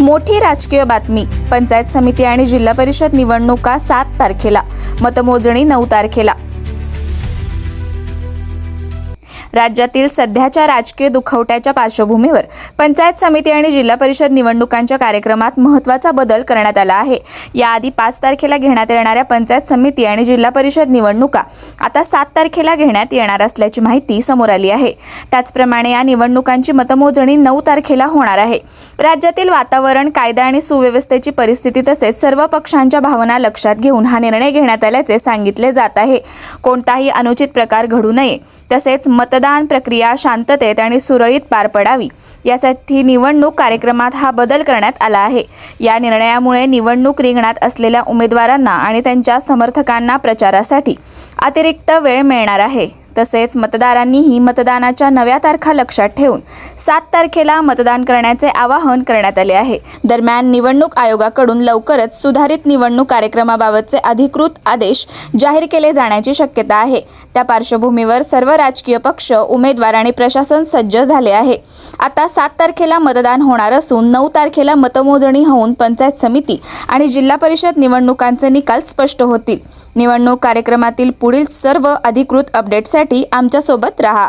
मोठी राजकीय बातमी. पंचायत समिती आणि जिल्हा परिषद निवडणुका सात तारखेला. मतमोजणी नऊ तारखेला. राज्यातील सध्याच्या राजकीय दुखवट्याच्या पार्श्वभूमीवर पंचायत समिती आणि जिल्हा परिषद निवडणुकांच्या कार्यक्रमात महत्त्वाचा बदल करण्यात आला आहे. याआधी पाच तारखेला घेण्यात येणाऱ्या पंचायत समिती आणि जिल्हा परिषद निवडणुका आता सात तारखेला घेण्यात येणार असल्याची माहिती समोर आली आहे. त्याचप्रमाणे या निवडणुकांची मतमोजणी नऊ तारखेला होणार आहे. राज्यातील वातावरण कायदा आणि सुव्यवस्थेची परिस्थिती तसेच सर्व पक्षांच्या भावना लक्षात घेऊन हा निर्णय घेण्यात आल्याचे सांगितले जात आहे. कोणताही अनुचित प्रकार घडू नये. तसेच मतदान प्रक्रिया शांततेत आणि सुरळीत पार पडावी. यासाठी निवडणूक कार्यक्रमात हा बदल करण्यात आला आहे. या निर्णयामुळे निवडणूक रिंगणात असलेल्या उमेदवारांना आणि त्यांच्या समर्थकांना प्रचारासाठी अतिरिक्त वेळ मिळणार आहे. तसेच मतदारांनीही मतदानाच्या नव्या तारखा लक्षात ठेवून सात तारखेला मतदान करण्याचे आवाहन करण्यात आले आहे. दरम्यान निवडणूक आयोगाकडून लवकरच सुधारित निवडणूक कार्यक्रमाबाबतचे अधिकृत आदेश जाहीर केले जाण्याची शक्यता आहे. त्या पार्श्वभूमीवर सर्व राजकीय पक्ष उमेदवार आणि प्रशासन सज्ज झाले आहे. आता सात तारखेला मतदान होणार असून नऊ तारखेला मतमोजणी होऊन पंचायत समिती आणि जिल्हा परिषद निवडणुकांचे निकाल स्पष्ट होतील. निवडणूक कार्यक्रमातील पुढील सर्व अधिकृत अपडेटसाठी आमच्यासोबत राहा.